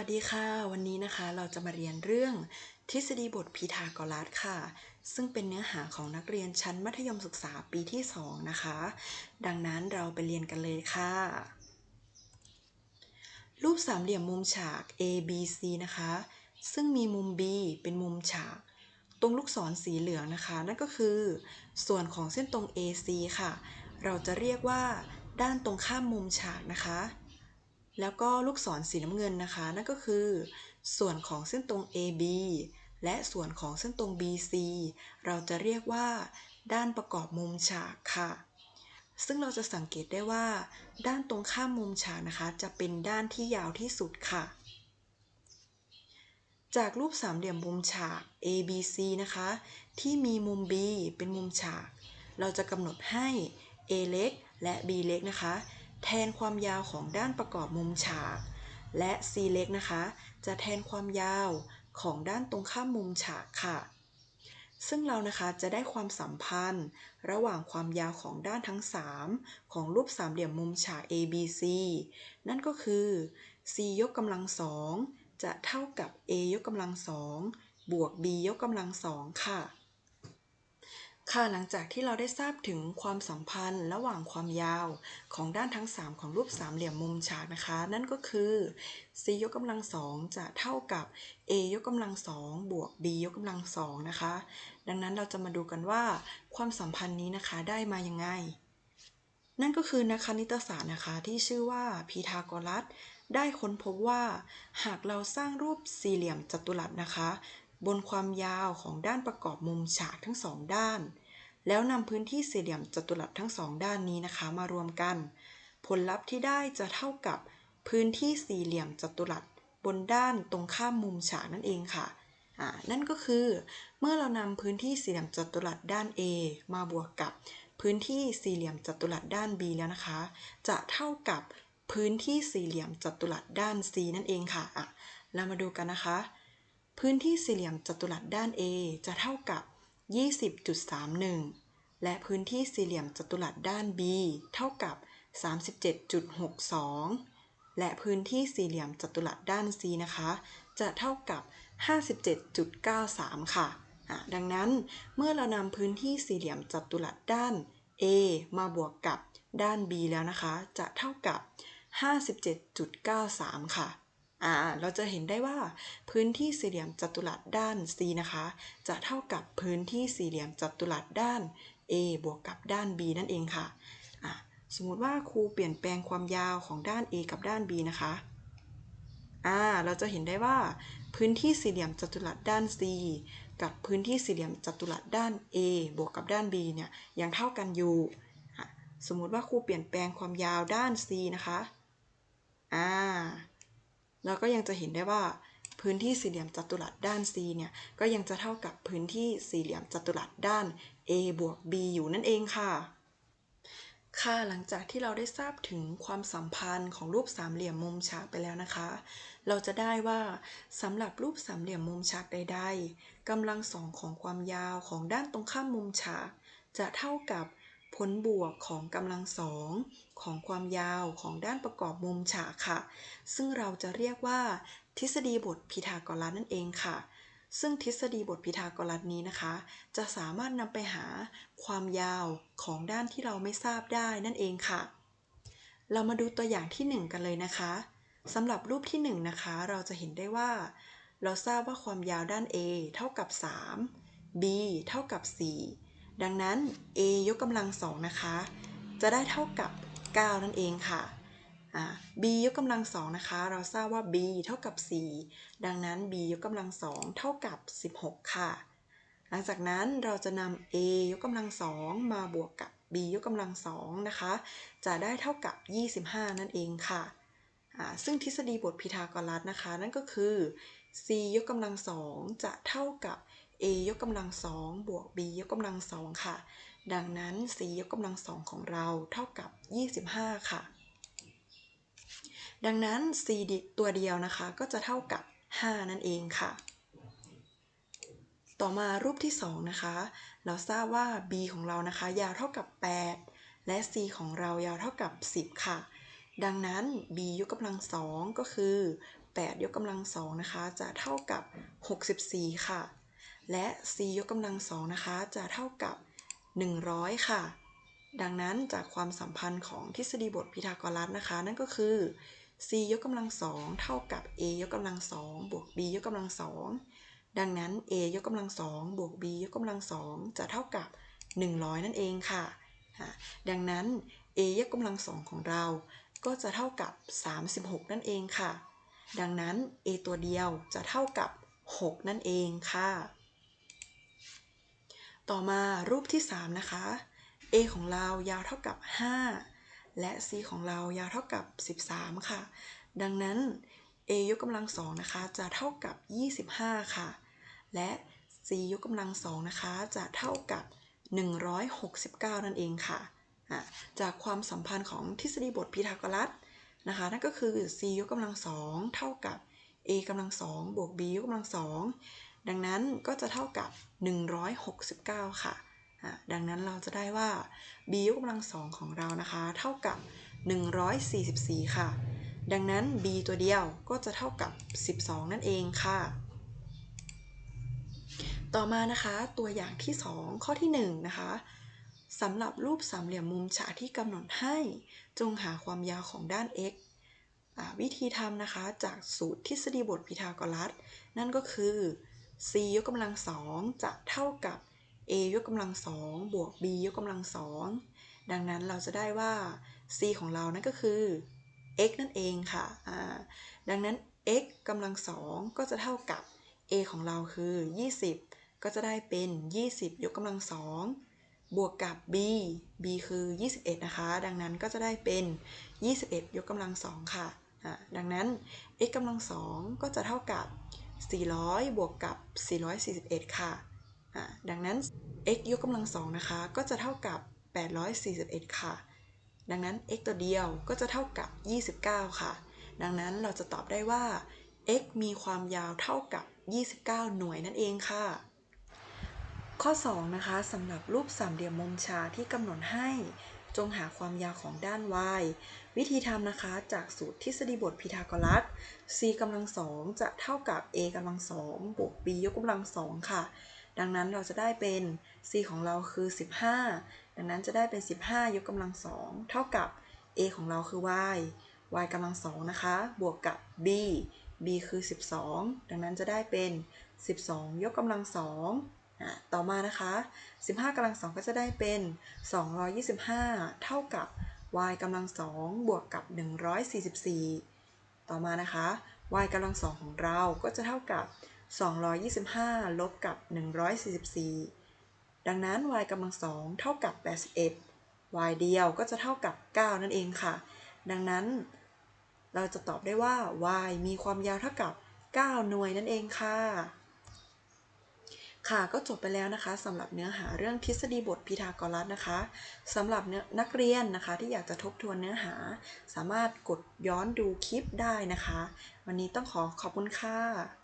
วัสดีค่ะ วันนี้นะคะเราจะมาเรียนเรื่องทฤษฎีบทพีทาโกรัสค่ะ ซึ่งเป็นเนื้อหาของนักเรียนชั้นมัธยมศึกษาปีที่ 2 นะคะ ดังนั้นเราไปเรียนกันเลยค่ะ รูปสามเหลี่ยมมุมฉาก A B C นะคะ ซึ่งมีมุม B เป็นมุมฉาก ตรงลูกศรสีเหลืองนะคะ นั่นก็คือ ส่วนของเส้นตรง AC ค่ะ เราจะเรียกว่าด้านตรงข้ามมุมฉากนะคะ แล้วก็ลูกศรสีน้ำเงินนะคะ นั่นก็คือ ส่วนของเส้นตรง AB และส่วนของเส้นตรง BC เราจะเรียกว่า ด้านประกอบมุมฉากค่ะ ซึ่งเราจะสังเกตได้ว่า ด้านตรงข้ามมุมฉากนะคะ จะเป็นด้านที่ยาวที่สุดค่ะ จากรูปสามเหลี่ยมมุมฉาก ABC นะคะ ที่มีมุม B เป็นมุมฉาก เราจะกำหนดให้ A เล็กและ B เล็กนะคะ แทนความยาวของด้านประกอบมุมฉาก และ C เล็กนะคะ จะแทนความยาวของด้านตรงข้ามมุมฉากค่ะ ซึ่งเรานะคะจะได้ความสัมพันธ์ ระหว่างความยาวของด้านทั้ง 3 ของรูปสามเหลี่ยมมุมฉาก ABC นั่นก็คือ C ยกกำลังสองจะเท่ากับ A ยกกำลังสองบวก B ยกกำลังสองค่ะ ค่ะหลังจากที่เราได้ทราบถึงความสัมพันธ์ระหว่างความยาวของด้านทั้ง 3 ของรูปสามเหลี่ยมมุมฉากนะคะ นั่นก็คือ c ยกกำลังสองจะเท่ากับ a ยกกำลังสองบวก b ยกกำลังสองนะคะ ดังนั้นเราจะมาดูกันว่า ความสัมพันธ์นี้นะคะได้มายังไง นั่นก็คือนักคณิตศาสตร์นะคะที่ชื่อว่าพีทาโกรัสได้ค้นพบว่า หากเราสร้างรูปสี่เหลี่ยมจัตุรัสนะคะ บนความยาวของด้านประกอบมุมฉากทั้งสองด้าน แล้วนำพื้นที่สี่เหลี่ยมจัตุรัสทั้งสองด้านนี้นะคะมารวมกัน ผลลัพธ์ที่ได้จะเท่ากับพื้นที่สี่เหลี่ยมจัตุรัสบนด้านตรงข้ามมุมฉากนั่นเองค่ะอ่านั่นก็คือเมื่อเรานำพื้นที่สี่เหลี่ยมจัตุรัสด้าน A มาบวกกับพื้นที่สี่เหลี่ยมจัตุรัสด้าน B แล้วนะคะ จะเท่ากับพื้นที่สี่เหลี่ยมจัตุรัสด้าน C นั่นเองค่ะอะเรามาดูกันนะคะ พื้นที่สี่เหลี่ยมจัตุรัสด้าน A จะเท่ากับ 20.31 และพื้นที่สี่เหลี่ยมจัตุรัสด้าน B เท่ากับ 37.62 และพื้นที่สี่เหลี่ยมจัตุรัสด้าน C นะคะ จะเท่ากับ 57.93 ค่ะะดังนั้นเมื่อเรานำพื้นที่สี่เหลี่ยมจัตุรัสด้าน A มาบวกกับด้าน B แล้วนะคะ จะเท่ากับ 57.93 ค่ะ อ่าเราจะเห็นได้ว่าพื้นที่สี่เหลี่ยมจัตุรัสด้าน C นะคะ จะเท่ากับพื้นที่สี่เหลี่ยมจัตุรัสด้าน A บวกกับด้าน B นั่นเองค่ะอ่าสมมุติว่าครูเปลี่ยนแปลงความยาวของด้าน A กับด้าน B นะคะอ่าเราจะเห็นได้ว่าพื้นที่สี่เหลี่ยมจัตุรัสด้าน C กับพื้นที่สี่เหลี่ยมจัตุรัสด้าน A บวกกับด้าน B เนี่ยยังเท่ากันอยู่ สมมุติว่าครูเปลี่ยนแปลงความยาวด้าน C นะคะ อ่า เราก็ยังจะเห็นได้ว่าพื้นที่สี่เหลี่ยมจัตุรัสด้าน C เนี่ย ก็ยังจะเท่ากับพื้นที่สี่เหลี่ยมจัตุรัสด้าน A บวก B อยู่นั่นเองค่ะ ค่ะหลังจากที่เราได้ทราบถึงความสัมพันธ์ของรูปสามเหลี่ยมมุมฉากไปแล้วนะคะ เราจะได้ว่าสำหรับรูปสามเหลี่ยมมุมฉากใด ๆกำลังสองของความยาวของด้านตรงข้ามมุมฉาก จะเท่ากับ ผลบวกของกำลังสองของความยาวของด้านประกอบมุมฉากค่ะ ซึ่งเราจะเรียกว่า ทฤษฎีบทพีทาโกรัสนั่นเองค่ะ ซึ่งทฤษฎีบทพีทาโกรัสนี้นะคะ จะสามารถนำไปหาความยาวของด้านที่เราไม่ทราบได้นั่นเองค่ะ เรามาดูตัวอย่างที่ 1 กันเลยนะคะสำหรับรูปที่ 1 นะคะ เราจะเห็นได้ว่า เราทราบว่าความยาวด้าน A เท่ากับ 3 B เท่ากับ 4 ดังนั้น A ยกกำลังสองนะคะ จะได้เท่ากับ 9 นั่นเองค่ะ b ยกกำลังสองนะคะ เราทราบว่า b เท่ากับ 4 ดังนั้น b ยกกำลังสองเท่ากับ 16 ค่ะ หลังจากนั้นเราจะนำ a ยกกำลังสองมาบวกกับ b ยกกำลังสองนะคะ จะได้เท่ากับ 25 นั่นเองค่ะ ซึ่งทฤษฎีบทพีทาโกรัสนะคะ นั่นก็คือ c ยกกำลังสองจะเท่ากับ a ยกกำลังสองบวก b ยกกำลังสองค่ะ ดังนั้น c ยกกำลังสองของเราเท่ากับ 25 ค่ะ ดังนั้น c ตัวเดียวนะคะก็จะเท่ากับ 5 นั่นเองค่ะ ต่อมารูปที่ 2 นะคะ เราทราบว่า b ของเรานะคะ ยาวเท่ากับ 8 และ c ของเรายาวเท่ากับ 10 ค่ะ ดังนั้น b ยกกำลังสองก็คือ8 ยกกำลังสองนะคะ จะเท่ากับ 64 ค่ะ และ c ยกกำลังสองนะคะ จะเท่ากับ 100 ค่ะ ดังนั้นจากความสัมพันธ์ของทฤษฎีบทพีทาโกรัสนะคะ นั่นก็คือ c ยกกำลังสองเท่ากับ a ยกกำลังสองบวก b ยกกำลังสองดังนั้น a ยกกำลังสองบวก b ยกกำลังสองจะเท่ากับ 100 นั่นเองค่ะ ดังนั้น a ยกกำลังสองของเรา ก็จะเท่ากับ 36 นั่นเองค่ะ ดังนั้น a ตัวเดียวจะเท่ากับ 6 นั่นเองค่ะ ต่อมารูปที่ 3 นะคะ a ของเรายาวเท่ากับ 5 และ c ของเรายาวเท่ากับ 13 ค่ะ ดังนั้น a ยกกำลังสองนะคะ จะเท่ากับ 25 ค่ะ และ c ยกกำลังสองนะคะ จะเท่ากับ 169 นั่นเองค่ะ จากความสัมพันธ์ของทฤษฎีบทพีทาโกรัสนะคะ นั่นก็คือ c ยกกำลังสองเท่ากับ a กำลังสองบวก b ยกกำลังสอง ดังนั้นก็จะเท่ากับ 169 ค่ะดังนั้นเราจะได้ว่า b ยกกำลังสองของเรานะคะ เท่ากับ 144 ค่ะ ดังนั้น b ตัวเดียวก็จะเท่ากับ 12 นั่นเองค่ะ ต่อมานะคะตัวอย่างที่ 2 ข้อที่ 1 นะคะสำหรับรูปสามเหลี่ยมมุมฉากที่กำหนดให้ จงหาความยาวของด้าน x วิธีทำนะคะจากสูตรทฤษฎีบทพีทาโกรัส นั่นก็คือ c ยกกำลังสองจะเท่ากับ a ยกกำลังสองบวก b ยกกำลังสองดังนั้นเราจะได้ว่า c ของเรานั่นก็คือ x นั่นเองค่ะ ดังนั้น x กำลังสองก็จะเท่ากับ a ของเราคือ 20 ก็จะได้เป็น 20 ยกกำลังสองบวกกับ b b คือ 21 นะคะ ดังนั้นก็จะได้เป็น 21 ยกกำลังสองค่ะ ดังนั้น x กำลังสองก็จะเท่ากับ 400 บวกกับ 441 ค่ะ ดังนั้น x ยกกำลังสองนะคะ ก็จะเท่ากับ 841 ค่ะ ดังนั้น x ตัวเดียวก็จะเท่ากับ 29 ค่ะ ดังนั้นเราจะตอบได้ว่า x มีความยาวเท่ากับ 29 หน่วยนั่นเองค่ะ ข้อ 2 นะคะสำหรับรูปสามเหลี่ยมมุมฉากที่กำหนดให้ จงหาความยาวของด้าน y วิธีทำนะคะจากสูตรทฤษฎีบทพีทาโกรัส c กำลังสองจะเท่ากับ a กำลังสองบวก b ยกกำลังสองค่ะ ดังนั้นเราจะได้เป็น c ของเราคือ 15 ดังนั้นจะได้เป็น 15 ยกกำลังสองเท่ากับ a ของเราคือ y y กำลังสองนะคะ บวกกับ b b คือ 12 ดังนั้นจะได้เป็น 12 ยกกำลังสอง ต่อมานะคะ 15กำลังสองก็จะได้เป็น 225 เท่ากับ y กำลังสองบวกกับ 144 ต่อมานะคะ y กำลังสองของเราก็จะเท่ากับ 225 ลบกับ 144 ดังนั้น y กำลังสองเท่ากับ 81 y เดียวก็จะเท่ากับ 9 นั่นเองค่ะ ดังนั้นเราจะตอบได้ว่า y มีความยาวเท่ากับ 9 หน่วยนั่นเองค่ะ ค่ะก็จบไปแล้วนะคะสำหรับเนื้อหาเรื่องทฤษฎีบทพีทาโกรัสนะคะสำหรับนักเรียนนะคะที่อยากจะทบทวนเนื้อหา สามารถกดย้อนดูคลิปได้นะคะ วันนี้ต้องขอขอบคุณค่ะ